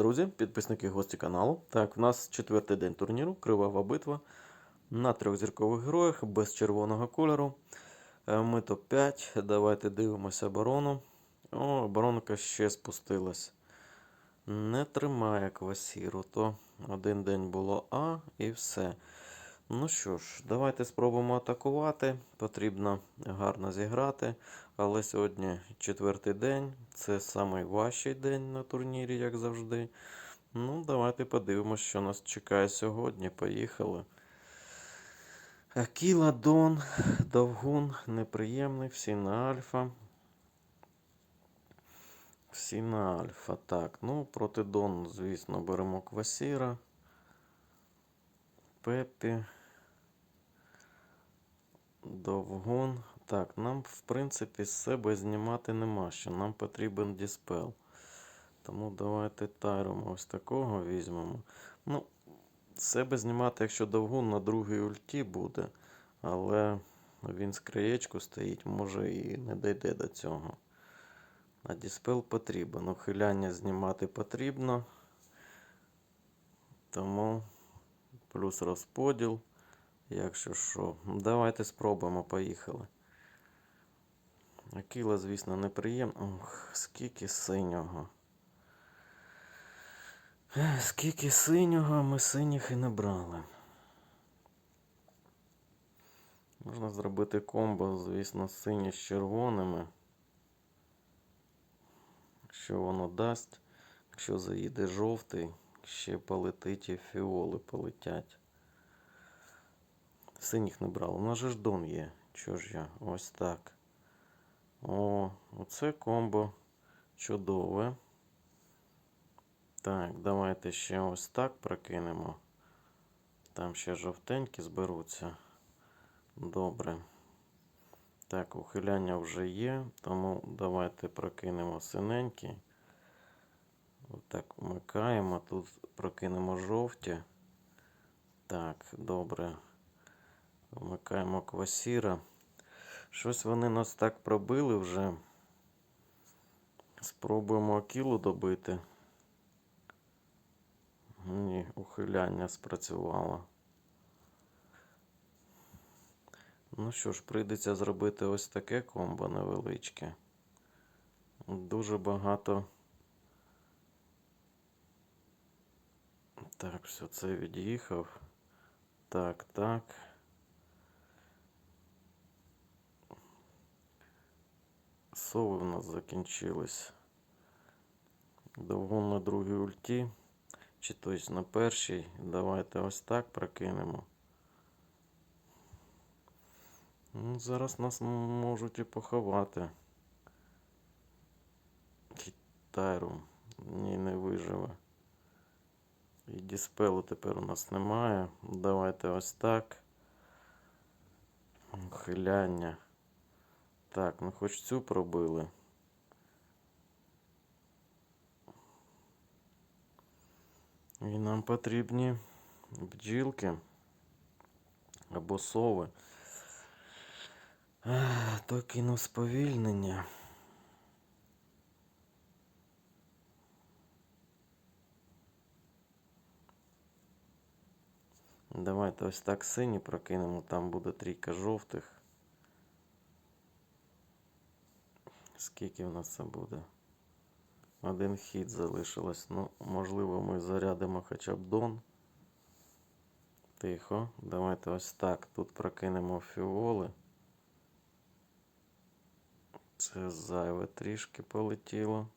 друзі, підписники гості каналу. Так, в нас четвертий день турніру, кривава битва на трьох зіркових героях без червоного кольору. Е, Ми топ-5. Давайте дивимося оборону. О, оборонка ще спустилась. Не тримає квасіру, то один день було А і все. Ну що ж, давайте спробуємо атакувати. Потрібно гарно зіграти. Але сьогодні четвертий день. Це найважчий день на турнірі, як завжди. Ну, давайте подивимося, що нас чекає сьогодні. Поїхали. Акіла, Дон, Довгун, неприємний, всі на альфа. Всі на альфа. Так, ну проти Дон, звісно, беремо Квасіра. Пеппі. Довгун. Так, нам, в принципі, з себе знімати нема що. Нам потрібен діспел. Тому давайте тайром ось такого візьмемо. Ну, себе знімати, якщо довгун на другій ульті буде. Але він з краєчку стоїть, може і не дійде до цього. А діспел потрібен. Ухиляння знімати потрібно. Тому плюс розподіл. Якщо що, давайте спробуємо, поїхали. Акіла, звісно, неприємно. Ох, скільки синього. Скільки синього ми синіх і не брали. Можна зробити комбо, звісно, сині з червоними. Що воно дасть? Якщо заїде жовтий, ще полетить і фіоли полетять. Синіх не брав. У нас же ж дон є. Чого ж я? Ось так. О, оце комбо чудове. Так, давайте ще ось так прокинемо. Там ще жовтенькі зберуться. Добре. Так, ухиляння вже є, тому давайте прокинемо синенькі. Отак вмикаємо. Тут прокинемо жовті. Так, добре. Вмикаємо квасіра. Щось вони нас так пробили вже. Спробуємо акілу добити. Ні, ухиляння спрацювало. Ну що ж, прийдеться зробити ось таке комбо невеличке. Дуже багато. Так, все це від'їхав. Так, так. Сови в нас закінчились. Довго на другій ульті. Чи тобто на першій. Давайте ось так прокинемо. Ну, зараз нас можуть і поховати. Китайру. Ні, не виживе. І діспелу тепер у нас немає. Давайте ось так. Ухиляння. Так, ну хоч цю пробили. І нам потрібні бджілки або сови. То кинув сповільнення. Давайте ось так сині прокинемо, там буде трійка жовтих. Скільки в нас це буде? Один хід залишилось. Ну, можливо, ми зарядимо хоча б дон. Тихо. Давайте ось так. Тут прокинемо фіоли. Це зайве трішки полетіло.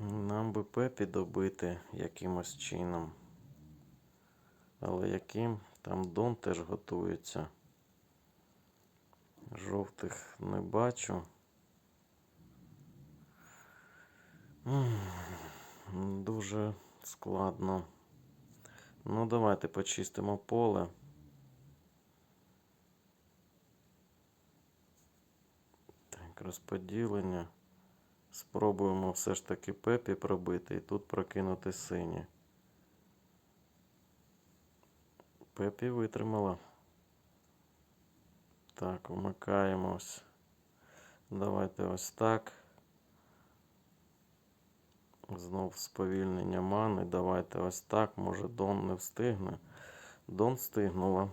Нам би пепі добити якимось чином. Але яким? Там дон теж готується. Жовтих не бачу. Дуже складно. Ну, давайте почистимо поле. Так, розподілення. Спробуємо все ж таки пепі пробити і тут прокинути сині. Пепі витримала. Так, вмикаємось. Давайте ось так. Знов сповільнення мани. Давайте ось так. Може Дон не встигне. Дон встигнула.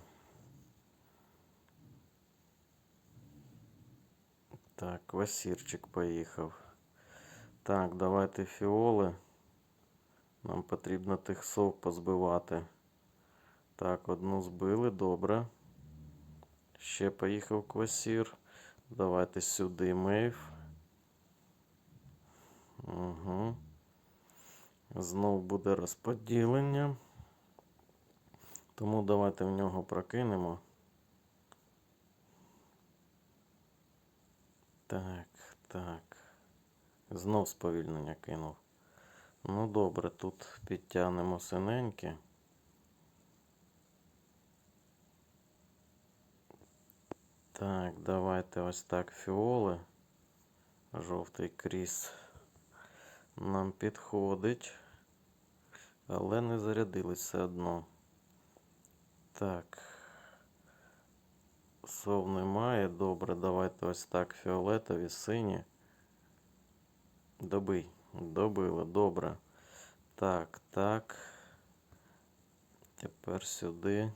Так, квасірчик поїхав. Так, давайте фіоли. Нам потрібно тих сов позбивати. Так, одну збили, добре. Ще поїхав квасір. Давайте сюди мейв. Угу. Знов буде розподілення. Тому давайте в нього прокинемо. Так, так. Знов сповільнення кинув. Ну добре, тут підтягнемо синеньке. Так, давайте ось так фіоли. Жовтий кріс нам підходить. Але не зарядились все одно. Так. Сов немає. Добре, давайте ось так фіолетові, сині. Добий. Добили, добре. Так, так. Тепер сюди.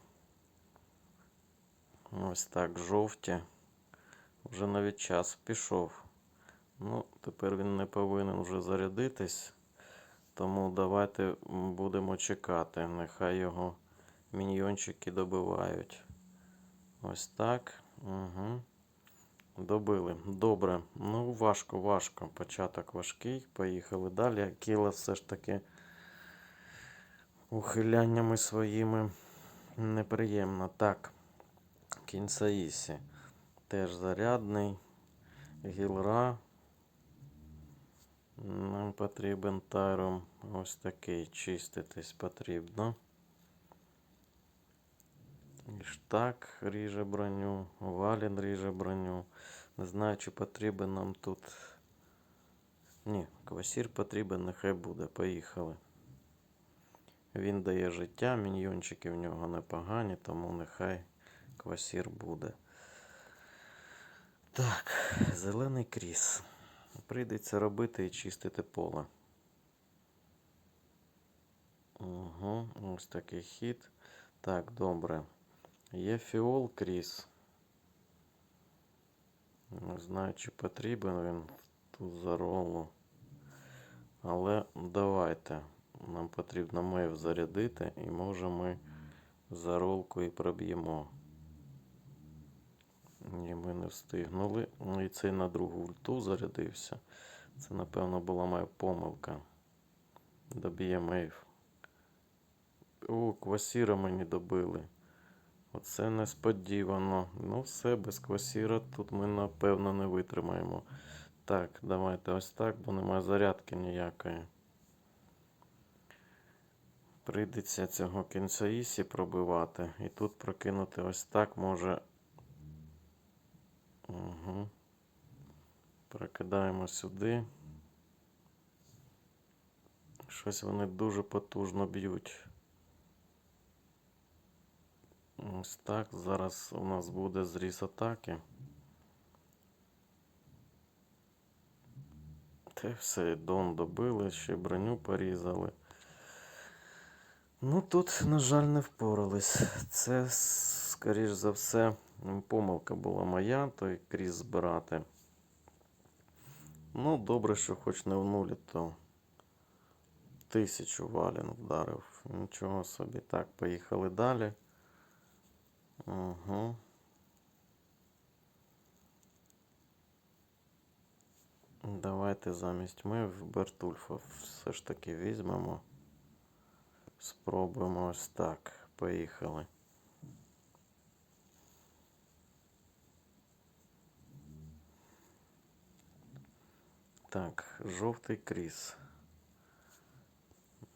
Ось так, жовті. Вже навіть час пішов. Ну, тепер він не повинен вже зарядитись. Тому давайте будемо чекати. Нехай його міньйончики добивають. Ось так. Угу. Добили. Добре. Ну, важко, важко. Початок важкий. Поїхали далі. Акіла все ж таки ухиляннями своїми неприємно. Так. Кінь Саїсі. Теж зарядний. Гілра. Нам потрібен тайром ось такий. Чиститись потрібно. Іштак ріже броню, валін ріже броню. Не знаю, чи потрібен нам тут. Ні, квасір потрібен, нехай буде. Поїхали. Він дає життя, міньйончики в нього непогані, тому нехай квасір буде. Так, зелений кріс. Прийдеться робити і чистити поле. Угу, ось такий хід. Так, добре. Є фіол кріс. Не знаю, чи потрібен він тут за ролу. Але давайте. Нам потрібно мейв зарядити і може ми за ролку і проб'ємо. Ні, ми не встигнули. Ну і цей на другу ульту зарядився. Це, напевно, була моя помилка. Доб'є мейв. О, квасіра мені добили. Оце несподівано. Ну, все, без квасіра тут ми, напевно, не витримаємо. Так, давайте ось так, бо немає зарядки ніякої. Прийдеться цього кінцаїсі пробивати. І тут прокинути ось так може. Угу. Прокидаємо сюди. Щось вони дуже потужно б'ють. Ось так. Зараз у нас буде зріз атаки. Те все, дон добили, ще броню порізали. Ну тут, на жаль, не впорались. Це, скоріш за все, помилка була моя, той кріс збирати. Ну, добре, що хоч не в нулі, то тисячу валін вдарив. Нічого собі. Так, поїхали далі. Угу. Давайте замість ми в Бертульфа все ж таки візьмемо. Спробуємо ось так. Поїхали. Так, жовтий кріс.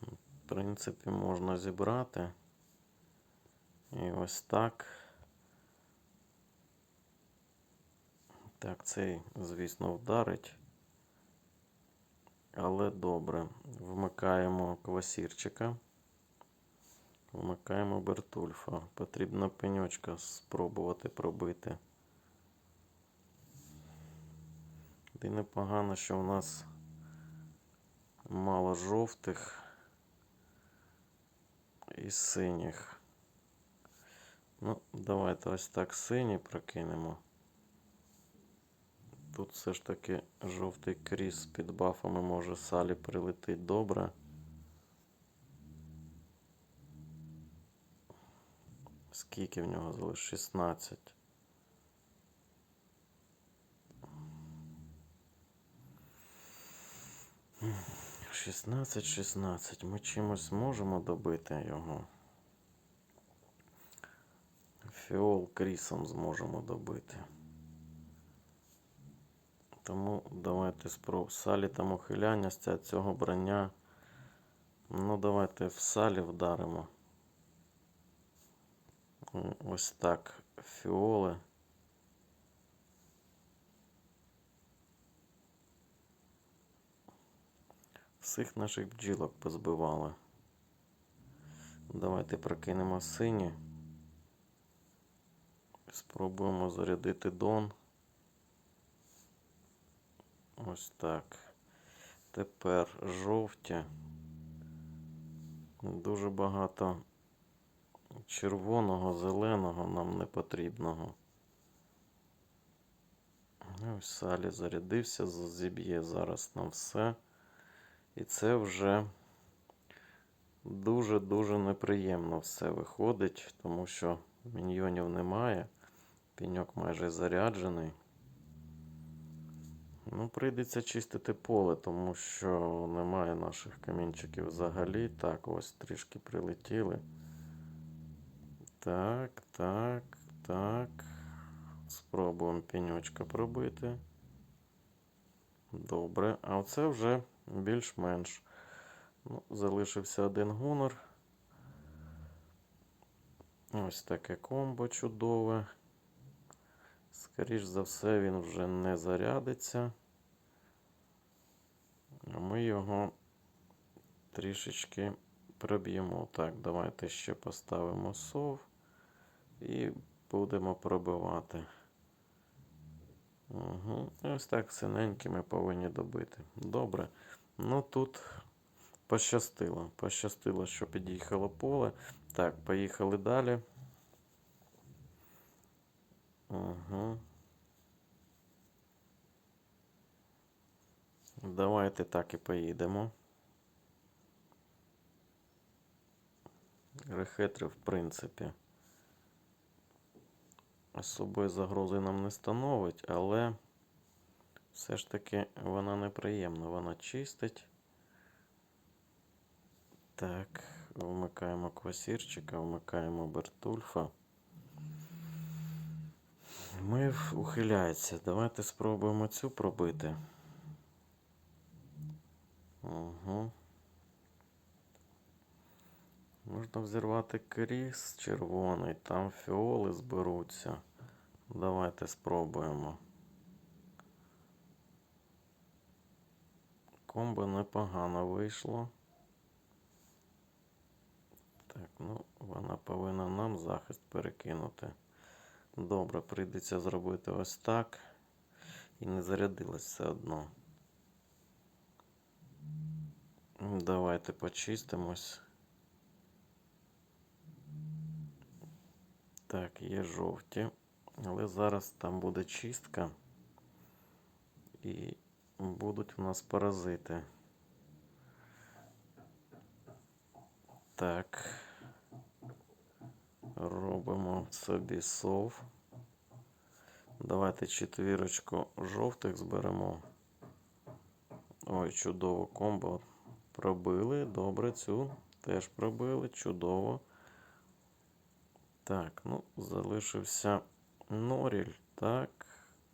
В принципі, можна зібрати. І ось так. Так, цей, звісно, вдарить. Але добре. Вмикаємо квасірчика. Вмикаємо Бертульфа. Потрібно пеньочка спробувати пробити. І непогано, що у нас мало жовтих і синіх. Ну, давайте ось так синій прокинемо. Тут все ж таки жовтий кріс під бафами може салі прилетить добре. Скільки в нього залиш? 16. Шістнадцять, шістнадцять. Ми чимось можемо добити його. Фіол крісом зможемо добити. Тому давайте спроб. Салі там ухиляння цього броня. Ну, давайте в салі вдаримо. Ось так. Фіоли. Всіх наших бджілок позбивали. Давайте прокинемо сині. Спробуємо зарядити дон. Ось так. Тепер жовті. Дуже багато червоного, зеленого нам не потрібного. Ну, Ось Салі зарядився, зіб'є зараз нам все. І це вже дуже-дуже неприємно все виходить, тому що міньйонів немає. Піньок майже заряджений. Ну, прийдеться чистити поле, тому що немає наших камінчиків взагалі. Так, ось трішки прилетіли. Так, так, так. Спробуємо пеньочка пробити. Добре. А оце вже більш-менш. Ну, залишився один гонор. Ось таке комбо чудове. Скоріш за все, він вже не зарядиться. Ми його трішечки проб'ємо. Так, давайте ще поставимо сов і будемо пробивати. Угу. Ось так синенькі ми повинні добити. Добре. Ну тут пощастило. Пощастило, що під'їхало поле. Так, поїхали далі. Угу. Давайте так і поїдемо. Рехетри, в принципі, особої загрози нам не становить, але все ж таки вона неприємна. Вона чистить. Так, вмикаємо квасірчика, вмикаємо Бертульфа. Ми ухиляється. Давайте спробуємо цю пробити. Угу. Можна взірвати кріс червоний, там фіоли зберуться. Давайте спробуємо. Комбо непогано вийшло. Так, ну, вона повинна нам захист перекинути. Добре, прийдеться зробити ось так. І не зарядилось все одно. Давайте почистимось. Так, є жовті. Але зараз там буде чистка. І будуть у нас паразити. Так. Робимо собі сов. Давайте четвірочку жовтих зберемо. Ой, чудово комбо. Пробили. Добре, цю теж пробили. Чудово. Так, ну, залишився Норіль. Так,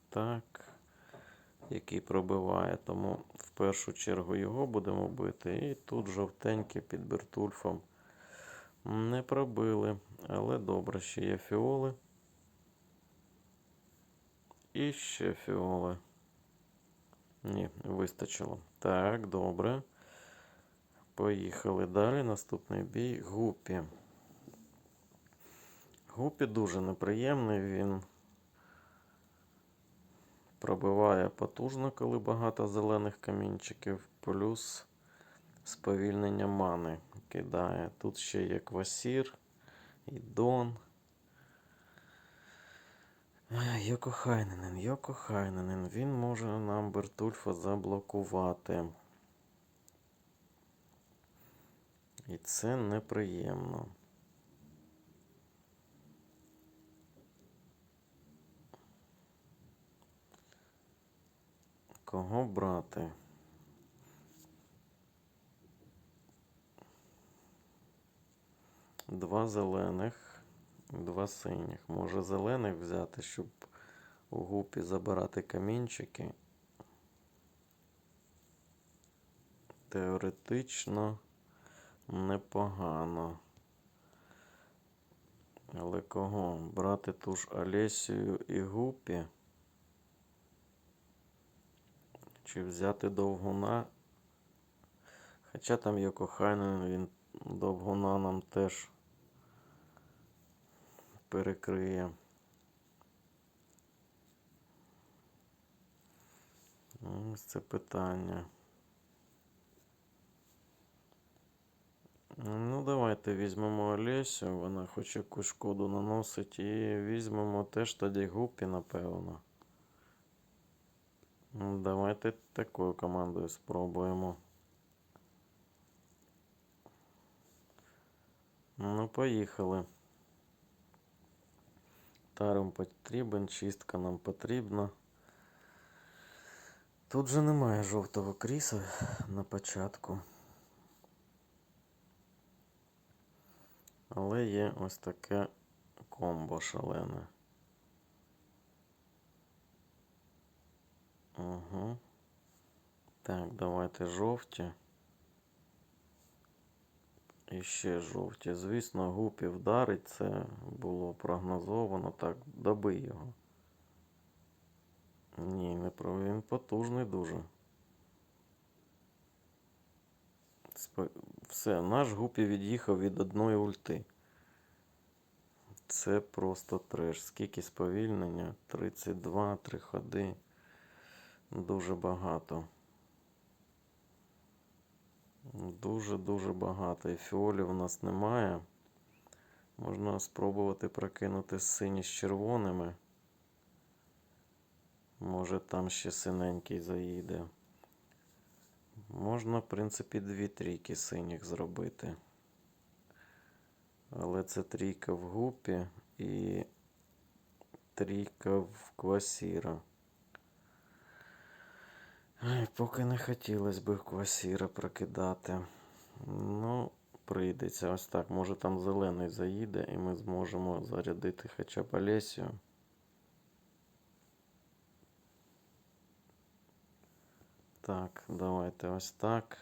так. Який пробиває. Тому в першу чергу його будемо бити. І тут жовтенькі під Бертульфом. Не пробили. Але добре, ще є фіоли. І ще фіоли. Ні, вистачило. Так, добре. Поїхали далі. Наступний бій. Гупі. Гупі дуже неприємний. Він пробиває потужно, коли багато зелених камінчиків. Плюс Сповільнення мани кидає. Тут ще є квасір і Дон. Ай, Йоко Хайненен, Йоко Хайненен. Він може нам Бертульфа заблокувати. І це неприємно. Кого брати? Два зелених, два синіх. Може зелених взяти, щоб у гупі забирати камінчики. Теоретично непогано. Але кого? Брати ту ж Олесію і гупі? Чи взяти довгуна? Хоча там є кохайний, він довгуна нам теж перекриє. Ось це питання. Ну, давайте візьмемо Олесю, вона хоч якусь шкоду наносить, і візьмемо теж тоді гупі, напевно. Ну, Давайте такою командою спробуємо. Ну, поїхали. Таром потрібен, чистка нам потрібна. Тут же немає жовтого кріса на початку. Але є ось таке комбо шалене. Угу. Так, давайте жовті. І ще жовті. Звісно, гупі вдарить, це було прогнозовано. Так, доби його. Ні, не про він потужний дуже. Все, наш гупі від'їхав від одної ульти. Це просто треш. Скільки сповільнення? 32, 3 ходи. Дуже багато. Дуже-дуже багато. І фіолів у нас немає. Можна спробувати прокинути сині з червоними. Може там ще синенький заїде. Можна, в принципі, дві трійки синіх зробити. Але це трійка в гупі і трійка в квасіра. Ай, поки не хотілося б квасіра прокидати. Ну, прийдеться ось так. Може там зелений заїде, і ми зможемо зарядити хоча б Олесю. Так, давайте ось так.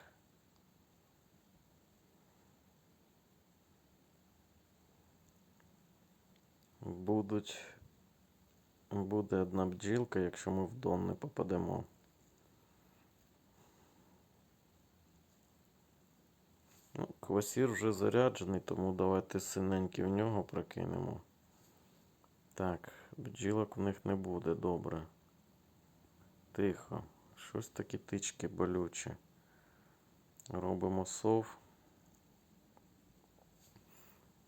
Будуть. Буде одна бджілка, якщо ми в дон не попадемо. Ну, квасір вже заряджений, тому давайте синенький в нього прокинемо. Так, бджілок в них не буде, добре. Тихо. Щось такі тички болючі. Робимо сов.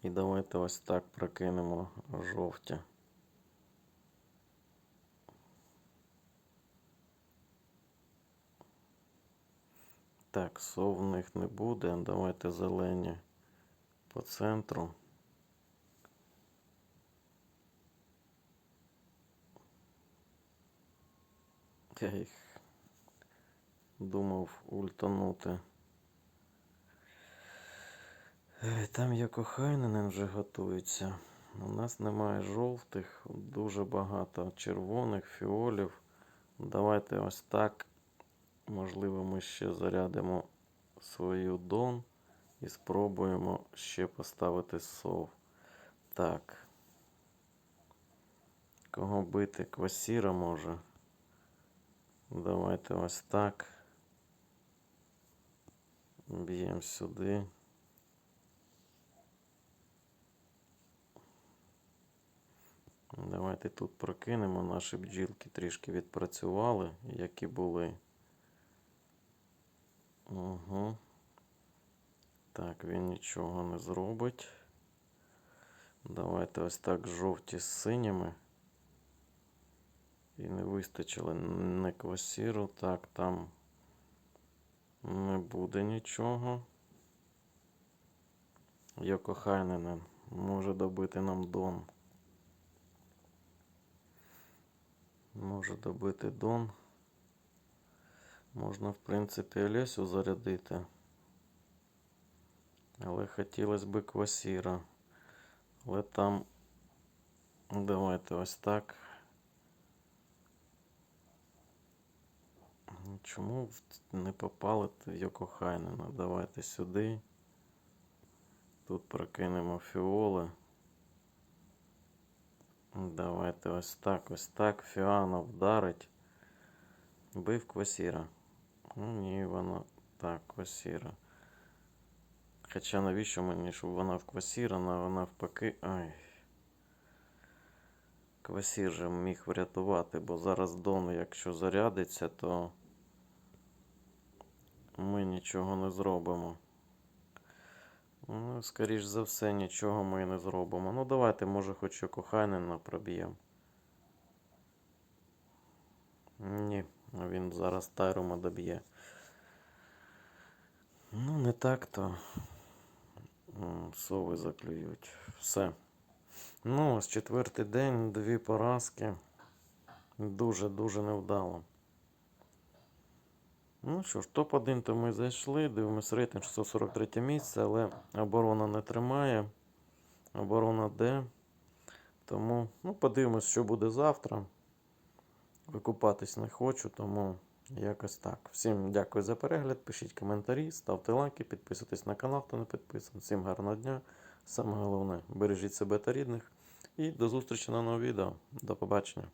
І давайте ось так прокинемо жовті. Так, сов в них не буде. Давайте зелені по центру. Я їх думав ультанути. Там є кохайненен вже готується. У нас немає жовтих, дуже багато червоних, фіолів. Давайте ось так. Можливо, ми ще зарядимо свою дон і спробуємо ще поставити сов. Так. Кого бити? Квасіра може. Давайте ось так. Б'ємо сюди. Давайте тут прокинемо. Наші бджілки трішки відпрацювали, які були. Угу. Так, він нічого не зробить. Давайте ось так жовті з синіми. І не вистачило не квасіру. Так, там не буде нічого. Йоко може добити нам Дон. Може добити Дон. Можна, в принципі, Олесю зарядити. Але хотілося б квасіра. Але там. Давайте ось так. Чому не попали в Йоко Хайнена? Давайте сюди. Тут прокинемо фіоли. Давайте ось так, ось так. Фіана вдарить. Бив квасіра. Ну ні, вона. Так, квасіра. Хоча навіщо мені, щоб вона в квасіра, вона навпаки. Ай. Квасір же міг врятувати, бо зараз Дон, якщо зарядиться, то ми нічого не зробимо. Ну, скоріш за все, нічого ми не зробимо. Ну, давайте, може, хоч Кохайнена проб'ємо. Ні, він зараз Тайрума доб'є. Ну, не так то. Сови заклюють. Все. Ну, ось четвертий день, дві поразки. Дуже-дуже невдало. Ну що ж, топ-1 то ми зайшли. Дивимось рейтинг 643 місце, але оборона не тримає. Оборона Д. Тому ну, подивимось, що буде завтра. Викупатись не хочу, тому якось так. Всім дякую за перегляд. Пишіть коментарі, ставте лайки, підписуйтесь на канал, хто не підписаний. Всім гарного дня. Саме головне, бережіть себе та рідних. І до зустрічі на новому відео. До побачення.